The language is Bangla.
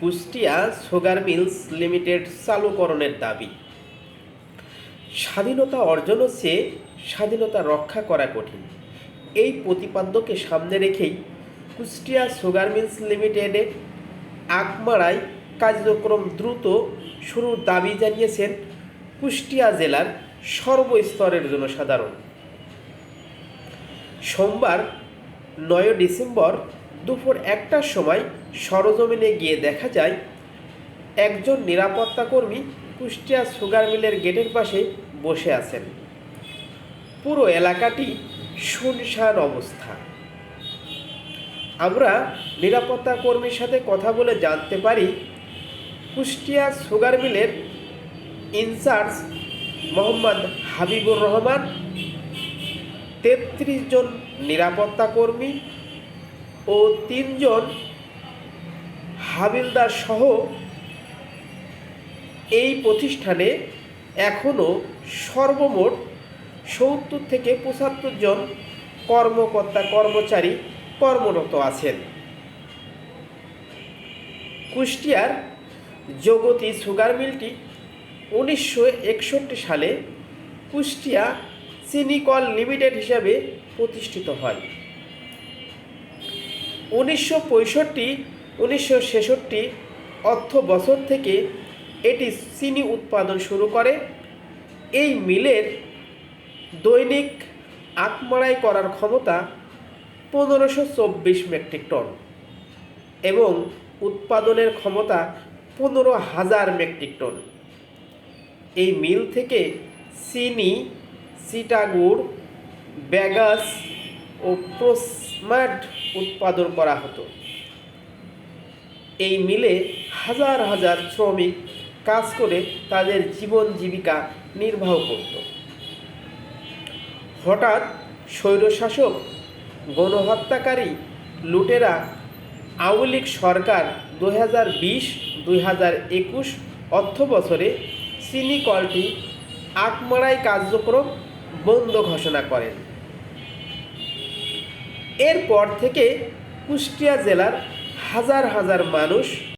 কুষ্টিয়া সুগার মিলস লিমিটেড চালুকরণের দাবি। স্বাধীনতা অর্জন হচ্ছে স্বাধীনতা রক্ষা করা কঠিন। এই প্রতিপাদ্যকে সামনে রেখেই কুষ্টিয়া সুগার মিলস লিমিটেডে আকমারায় কার্যক্রম দ্রুত শুরুর দাবি জানিয়েছেন কুষ্টিয়া জেলার সর্বস্তরের জনসাধারণ। সোমবার নয় ডিসেম্বর দুপুর একটার সময় সরজমিনে গিয়ে দেখা যায়, একজন নিরাপত্তা কর্মী কুষ্টিয়া সুগার মিলের গেটের পাশে বসে আছেন। পুরো এলাকাটি শুনশান অবস্থা। আমরা নিরাপত্তা কর্মীর সাথে কথা বলে জানতে পারি, কুষ্টিয়া সুগার মিলের ইনচার্জ মোহাম্মদ হাবিবুর রহমান তেত্রিশ জন নিরাপত্তা কর্মী ও তিনজন হাবিলদার সহ এই প্রতিষ্ঠানে এখনও সর্বমোট সত্তর থেকে পঁচাত্তর জন কর্মকর্তা, কর্মচারী কর্মরত আছেন। কুষ্টিয়ার জগতী সুগার মিলটি উনিশশো একষট্টি সালে কুষ্টিয়া চিনিকল লিমিটেড হিসাবে প্রতিষ্ঠিত হয়। উনিশশো পঁয়ষট্টি, উনিশশো ছেষট্টি অর্থ বছর থেকে এটি চিনি উৎপাদন শুরু করে। এই মিলের দৈনিক আখমারাই করার ক্ষমতা পনেরোশো চব্বিশ মেট্রিক টন এবং উৎপাদনের ক্ষমতা পনেরো হাজার মেট্রিক টন। এই মিল থেকে চিনি, চিটাগুড়, ব্যাগাস ও প্রোসমাড উৎপাদন করা হতো। এই মিলে হাজার হাজার শ্রমিক কাজ করে তাদের জীবন জীবিকা নির্বাহ করত। হঠাৎ স্বৈরশাসক, গণহত্যাকারী লুটেরা আওয়ামী সরকার দু হাজার বিশ দুই হাজার একুশ অর্থ বছরে চিনি কার্যক্রম বন্ধ ঘোষণা করেন। এরপর থেকে কুষ্টিয়া জেলার হাজার হাজার মানুষ